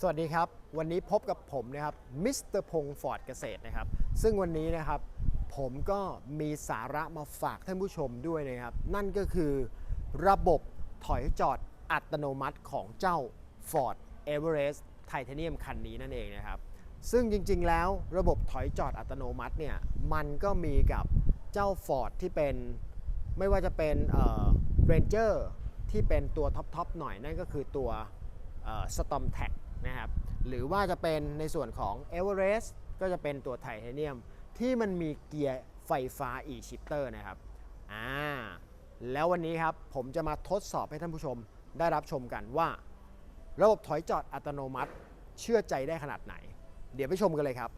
สวัสดีครับ วันนี้พบกับผมนะครับมิสเตอร์พงศ์ฟอร์ดเกษตรนะครับ ซึ่งวันนี้นะครับผมก็มีสาระมาฝากท่านผู้ชมด้วยนะครับ นั่นก็คือระบบถอยจอดอัตโนมัติของเจ้า Ford Everest Titanium คันนี้นั่นเองนะครับ ซึ่งจริงๆแล้วระบบถอยจอดอัตโนมัติเนี่ยมันก็มีกับเจ้า Ford ที่เป็นไม่ว่าจะเป็นเอ่อ Ranger ที่เป็นตัวท็อปๆหน่อยนั่นก็คือตัวสตอมแท็ก นะครับ หรือว่าจะเป็นในส่วนของ Everest ก็จะเป็นตัวไทเทเนียม ที่มันมีเกียร์ไฟฟ้า e-shifter นะครับ อ่า แล้ววันนี้ครับผมจะมาทดสอบให้ท่านผู้ชมได้รับชมกันว่า ระบบถอยจอดอัตโนมัติเชื่อใจได้ขนาดไหน เดี๋ยวไปชมกันเลยครับ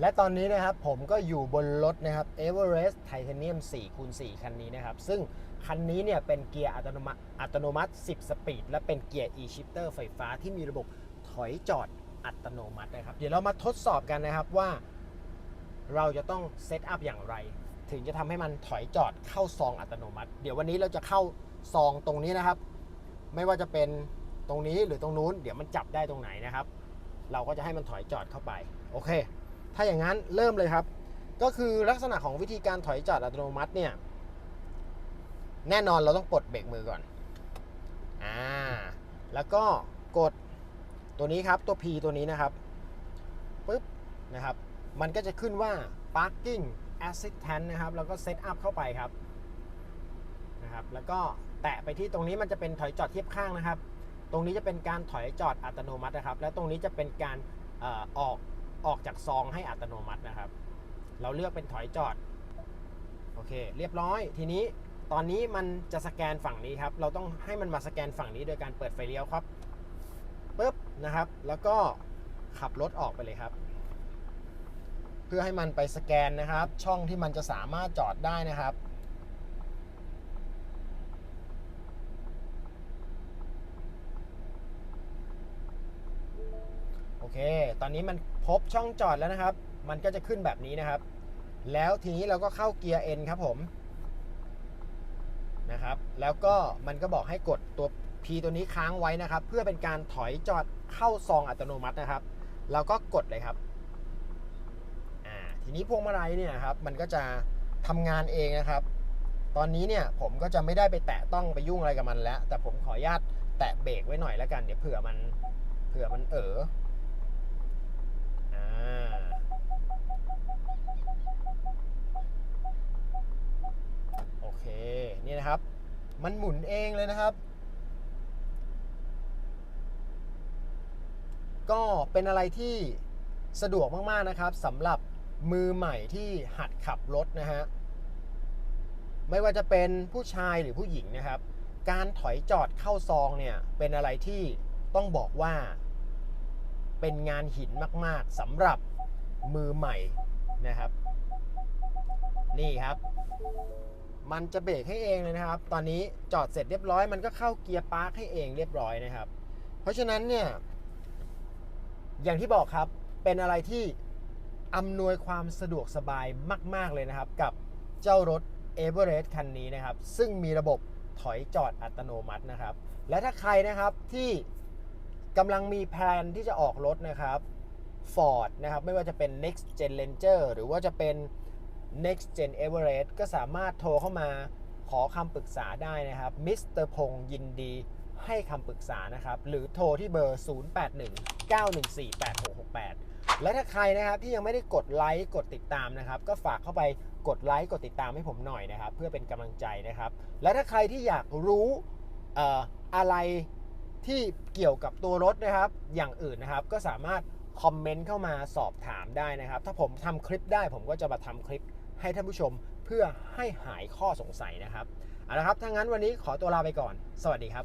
และตอนนี้นะครับผมก็อยู่บนรถนะครับ Everest Titanium 4คูณ4คันนี้นะครับ ซึ่งคันนี้เนี่ยเป็นเกียร์อัตโนมัติอัตโนมัติ 10 สปีด และเป็นเกียร์ e-shifter ไฟฟ้าที่มีระบบถอยจอดอัตโนมัตินะครับ เดี๋ยวเรามาทดสอบกันนะครับว่า เราจะต้องเซตอัพอย่างไร ถึงจะทำให้มันถอยจอดเข้าซองอัตโนมัติ เดี๋ยววันนี้เราจะเข้าซองตรงนี้นะครับ ไม่ว่าจะเป็นตรงนี้หรือตรงนู้น เดี๋ยวมันจับได้ตรงไหนนะครับ เราก็จะให้มันถอยจอดเข้าไป โอเค ถ้าอย่างนั้นเริ่มเลยครับ ก็คือลักษณะของวิธีการถอยจอดอัตโนมัติเนี่ย แน่นอนเราต้องปลดเบรกมือก่อน อ่า แล้วก็กดตัวนี้ครับตัว P ตัวนี้นะครับปึ๊บนะครับ มันก็จะขึ้นว่า parking assistant นะครับ แล้วก็ set up เข้าไปครับนะครับ แล้วก็แตะไปที่ตรงนี้มันจะเป็นถอยจอดเทียบข้างนะครับ ตรงนี้จะเป็นการถอยจอดอัตโนมัตินะครับ และตรงนี้จะเป็นการเออออก ออกจากซองให้อัตโนมัตินะครับ เราเลือกเป็นถอยจอด โอเค เรียบร้อย ทีนี้ตอนนี้มันจะสแกนฝั่งนี้ครับ เราต้องให้มันมาสแกนฝั่งนี้โดยการเปิดไฟเลี้ยวครับปุ๊บนะครับ แล้วก็ขับรถออกไปเลยครับ เพื่อให้มันไปสแกนนะครับ ช่องที่มันจะสามารถจอดได้นะครับ โอเค ตอนนี้มันพบช่องจอดแล้วนะครับ มันก็จะขึ้นแบบนี้นะครับ แล้วทีนี้เราก็เข้าเกียร์ N ครับผมนะครับ แล้วก็มันก็บอกให้กดตัว P ตัวนี้ค้างไว้นะครับ เพื่อเป็นการถอยจอดเข้าซองอัตโนมัตินะครับ เราก็กดเลยครับ อ่า ทีนี้พวงมาลัยเนี่ยครับ มันก็จะทำงานเองนะครับ ตอนนี้เนี่ยผมก็จะไม่ได้ไปแตะต้องไปยุ่งอะไรกับมันแล้ว แต่ผมขออนุญาตแตะเบรกไว้หน่อยแล้วกัน เดี๋ยวเผื่อมัน เผื่อมันเออา โอเค นี่นะครับ มันหมุนเองเลยนะครับ ก็เป็นอะไรที่สะดวกมาก ๆ นะครับสำหรับมือใหม่ที่หัดขับรถนะฮะ ไม่ว่าจะเป็นผู้ชายหรือผู้หญิงนะครับ การถอยจอดเข้าซองเนี่ยเป็นอะไรที่ต้องบอกว่า เป็นงานหินมาก ๆสำหรับมือใหม่นะครับ นี่ครับ มันจะเบรกให้เองเลยนะครับ ตอนนี้จอดเสร็จเรียบร้อย มันก็เข้าเกียร์พาร์คให้เองเรียบร้อยนะครับ เพราะฉะนั้นเนี่ย อย่างที่บอกครับ เป็นอะไรที่อำนวยความสะดวกสบายมาก ๆ เลยนะครับ กับเจ้ารถ e v e r e s t คันนี้นะครับ ซึ่งมีระบบถอยจอดอัตโนมัตินะครับ และถ้าใครนะครับที่กำลังมีแผนที่จะออกรถนะครับ Ford นะครับ ไม่ว่าจะเป็น Next Gen Ranger หรือว่าจะเป็น Next Gen Everest ก็สามารถโทรเข้ามาขอคำปรึกษาได้นะครับมิสเตอร์พงศ์ยินดีให้คำปรึกษานะครับ หรือโทรที่เบอร์ 0819148668 และถ้าใครนะครับที่ยังไม่ได้กดไลค์กดติดตามนะครับ ก็ฝากเข้าไปกดไลค์กดติดตามให้ผมหน่อยนะครับ เพื่อเป็นกำลังใจนะครับ และถ้าใครที่อยากรู้อออะไรที่เกี่ยวกับตัวรถนะครับ อย่างอื่นนะครับ ก็สามารถคอมเมนต์เข้ามาสอบถามได้นะครับ ถ้าผมทำคลิปได้ผมก็จะมาทำคลิป ให้ท่านผู้ชมเพื่อให้หายข้อสงสัยนะครับเอาละครับถ้างั้นวันนี้ขอตัวลาไปก่อน สวัสดีครับ